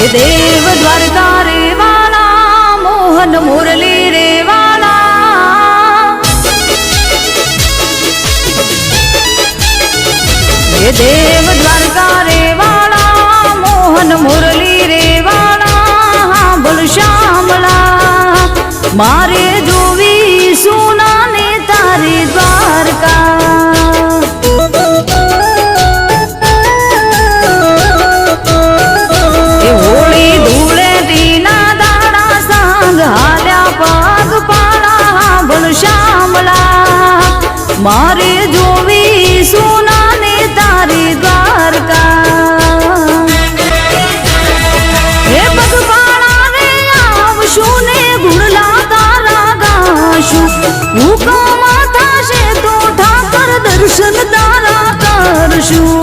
હે દેવ દ્વારકા રે વાલા મોહન મુરલી રે વાલા હે દેવ દ્વારકા રે વાલા મોહન મુરલી રે વાલા બોલ શ્યામલા મારે જો મારે જોવી સુનાને તારી દ્વારકા. હે ને ગુણલા તારા ગાશું હુકમ થશે દર્શન તારા કરશું.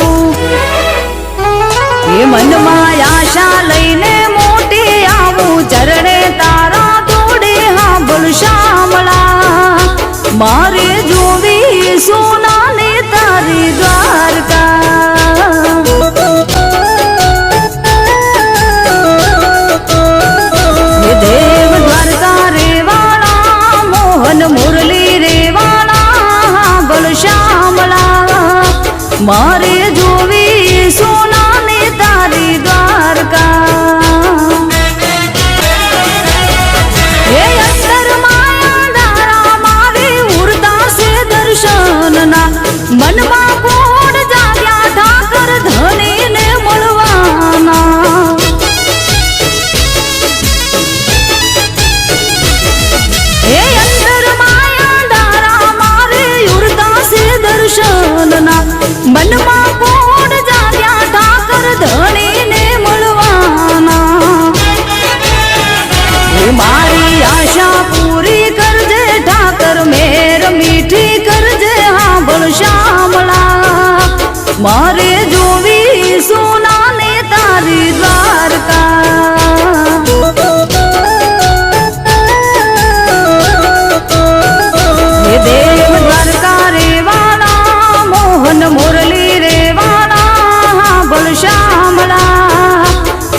Mama.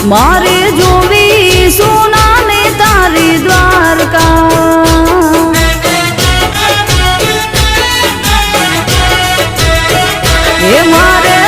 મારે જોવી સોના ને તારી દ્વારકા. એ મારે